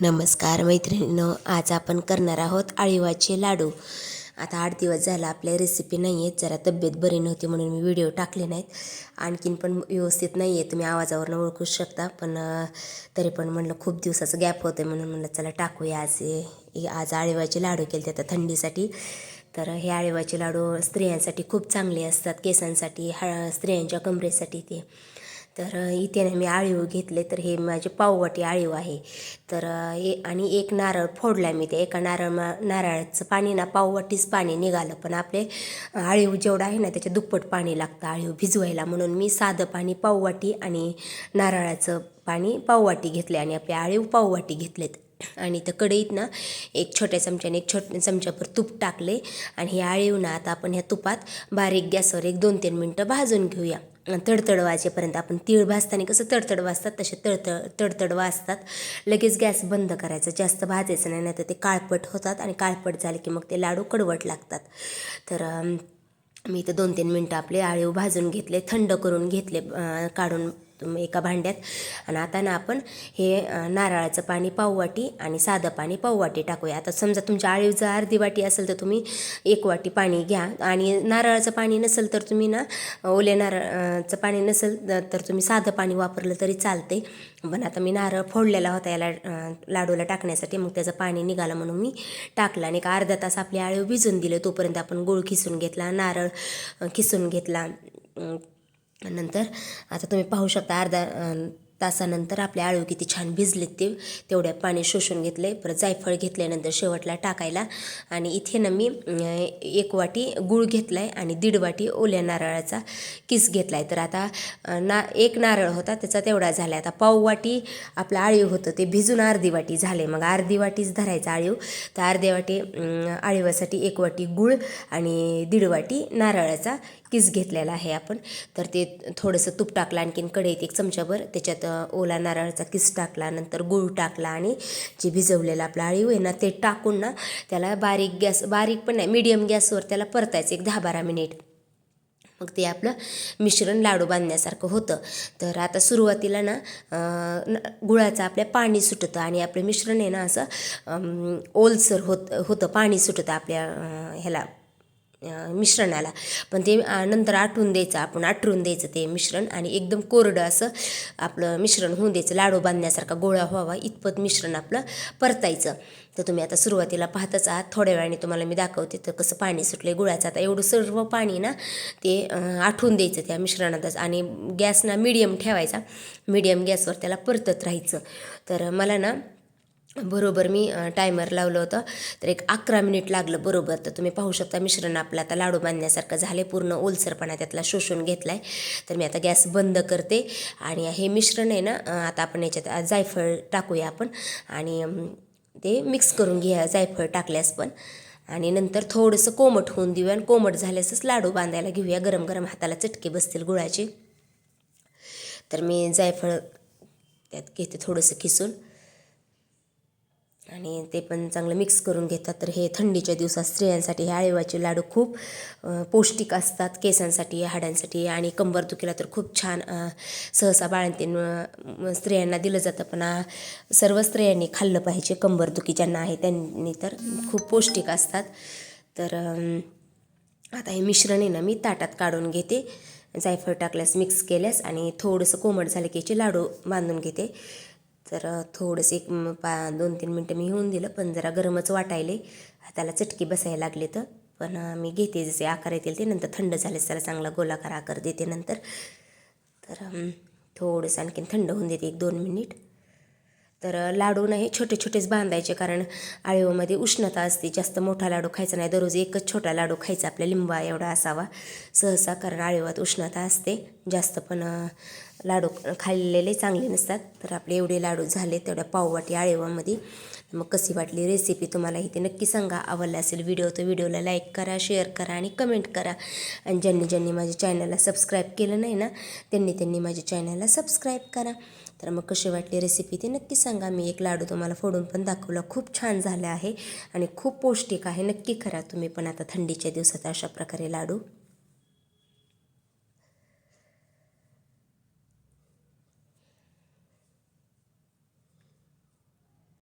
नमस्कार मैत्रिणींनो आज आपण करणार आहोत आळीवाचे लाडू. आता आठ दिवस झाला आपल्या रेसिपी नाही आहेत जरा तब्येत बरी नव्हती म्हणून मी व्हिडिओ टाकले नाहीत. आणखीन पण व्यवस्थित नाही आहे तुम्ही आवाजावरनं ओळखू शकता पण तरी पण म्हणलं खूप दिवसाचं गॅप होतं म्हणून म्हणलं चला टाकूया. आज आज आळीवाचे लाडू केले आता थंडीसाठी. तर हे आळीवाचे लाडू स्त्रियांसाठी खूप चांगले असतात केसांसाठी हळ स्त्रियांच्या कमरेसाठी ते. तर इथे ना मी आळीव घेतले तर हे माझे पाववाटी आळीव आहे. तर हे आणि एक नारळ फोडला मी ते. एका नारळ नारळाचं पाणी ना पाववाटीच पाणी निघालं. पण आपले आळीव जेवढं आहे ना त्याच्या दुप्पट पाणी लागतं आळीव भिजवायला. म्हणून मी साधं पाणी पाववाटी आणि नारळाचं पाणी पाववाटी घेतले आणि आपले आळीव पाववाटी घेतलेत. आणि त्या कढईत ना एक छोट्या चमच्याने एक छोट चमच्याभर तूप टाकले आणि हे आळीव ना आता आपण ह्या तुपात बारीक गॅसवर एक दोन तीन मिनटं भाजून घेऊया. तडतड वाजेपर्यंत आपण तीळ भाजताना कसं तडतड वाजतात तसे तडतड तडतड वाजतात. लगेच गॅस बंद करायचा जास्त भाजायचं नाही नाही तर ते काळपट होतात आणि काळपट झाले की मग ते लाडू कडवट लागतात. तर मी इथं दोन तीन मिनटं आपले आळीव भाजून घेतले थंड करून घेतले काढून एका भांड्यात. आणि आता ना आपण हे नारळाचं पाणी पाववाटी आणि साधं पाणी पाववाटी टाकूया. आता समजा तुमच्या आळीव जर अर्धी वाटी असेल तर तुम्ही एक वाटी पाणी घ्या. आणि नारळाचं पाणी नसेल तर तुम्ही ना ओल्या नारळाचं पाणी नसेल तर तुम्ही साधं पाणी वापरलं तरी चालते पण आता मी नारळ फोडलेला होता याला लाडूला टाकण्यासाठी. मग त्याचं पाणी निघालं म्हणून मी टाकलं. आणि एक अर्धा तास आपले आळीव भिजून दिले. तोपर्यंत आपण गुळ खिसून घेतला नारळ खिसून घेतला. नंतर आता तुम्ही पाहू शकता अर्धा तासानंतर आपले आळू किती छान भिजलेत ते तेवढ्या पाणी शोषून घेतले परत जायफळ घेतल्यानंतर शेवटला टाकायला. आणि इथे ना मी एक वाटी गूळ घेतला आहे आणि दीड वाटी ओल्या नारळाचा किस घेतला आहे तर आता ना एक नारळ होता त्याचा तेवढा झाला आता पाव वाटी आपलं आळीव होतं ते भिजून अर्धी वाटी झाले. मग अर्धी वाटीच धरायचं आळीव. तर अर्धी वाटी आळीवासाठी एक वाटी गूळ आणि दीड वाटी नारळाचा किस घेतलेला आहे आपण. तर ते थोडंसं तूप टाकलं आणखीन कढईत एक चमच्याभर त्याच्यात ओला नारळाचा किस टाकला नंतर गूळ टाकला आणि जे भिजवलेलं आपलं आळीव आहे ना ते टाकून ना त्याला बारीक गॅस बारीक पण नाही मिडियम गॅसवर त्याला परतायचं एक दहा बारा मिनिट मग ते आपलं मिश्रण लाडू बांधण्यासारखं होतं. तर आता सुरुवातीला ना गुळाचं आपल्या पाणी सुटतं आणि आपलं मिश्रण आहे ना असं ओलसर होत होतं पाणी सुटतं आपल्या ह्याला मिश्रणाला. पण ते नंतर आटून द्यायचं आपण आटरून द्यायचं ते मिश्रण आणि एकदम कोरडं असं आपलं मिश्रण होऊन द्यायचं. लाडू बांधण्यासारखा गोळा व्हावा इतपत मिश्रण आपलं परतायचं. तर तुम्ही आता सुरुवातीला पाहतच आहात थोड्या वेळाने तुम्हाला मी दाखवते तर कसं पाणी सुटलं गुळाचं. आता एवढं सर्व पाणी ना ते आठवून द्यायचं त्या मिश्रणातच. आणि गॅस ना मिडियम ठेवायचा. मिडियम गॅसवर त्याला परतत राहायचं. तर मला ना बरोबर मी टायमर लावलं होतं. तर एक अकरा मिनिट लागलं बरोबर. तर तुम्ही पाहू शकता मिश्रण आपलं आता लाडू बांधण्यासारखं झाले पूर्ण ओलसरपणा त्यातला शोषून घेतला आहे तर मी आता गॅस बंद करते. आणि हे मिश्रण आहे ना आता आपण याच्यात जायफळ टाकूया आपण. आणि ते मिक्स करून घ्या जायफळ टाकल्यास पण. आणि नंतर थोडंसं कोमट होऊन देऊया आणि कोमट झाल्यासच लाडू बांधायला घेऊया. गरम गरम हाताला चटके बसतील गुळाचे. तर मी जायफळ त्यात घेते थोडंसं खिसून. आणि ते पण चांगलं मिक्स करून घेतात. तर हे थंडीच्या दिवसात स्त्रियांसाठी हे आळीवाचे लाडू खूप पौष्टिक असतात. केसांसाठी हाडांसाठी आणि कंबरदुखीला तर खूप छान सहसा बाळंतीन स्त्रियांना दिलं जातं. पण सर्व स्त्रियांनी खाल्लं पाहिजे कंबरदुखी ज्यांना आहे त्यांनी तर खूप पौष्टिक असतात. तर आता हे मिश्रण आहे ना मी ताटात काढून घेते. जायफळ टाकल्यास मिक्स केल्यास आणि थोडंसं कोमट झालं की याचे लाडू बांधून घेते. तर थोडंसं एक पा दोन तीन मिनटं मी होऊन दिलं पण जरा गरमच वाटायले हाताला चटकी बसायला लागले तर. पण मी घेते जसे आकार येतील ते नंतर थंड झालेस त्याला चांगला गोलाकार आकार देते नंतर. तर थोडंसं आणखीन थंड होऊन देते एक दोन मिनिट. तर लाडू नाही छोटे छोटेच बांधायचे कारण आळीवमध्ये उष्णता असते. जास्त मोठा लाडू खायचा नाही. दररोज एकच छोटा लाडू खायचा आपल्या लिंबा एवढा असावा. सहसा कारण आळीवात उष्णता असते. जास्त पण लाडू खाल्लेले चांगले नसतात. तर आपले एवढे लाडू झाले तेवढ्या पाववाटी आळेवामध्ये. मग कशी वाटली रेसिपी तुम्हाला इथे नक्की सांगा. आवडला असेल व्हिडिओ तर व्हिडिओला लाईक करा शेअर करा आणि कमेंट करा. आणि ज्यांनी ज्यांनी माझ्या चॅनलला सबस्क्राईब केलं नाही ना त्यांनी त्यांनी माझ्या चॅनलला सबस्क्राईब करा. तर मग कशी वाटली रेसिपी ते नक्की सांगा. मी एक लाडू तुम्हाला फोडून पण दाखवला. खूप छान झाला आहे आणि खूप पौष्टिक आहे. नक्की करा तुम्ही पण आता थंडीच्या दिवसात अशा प्रकारे लाडू.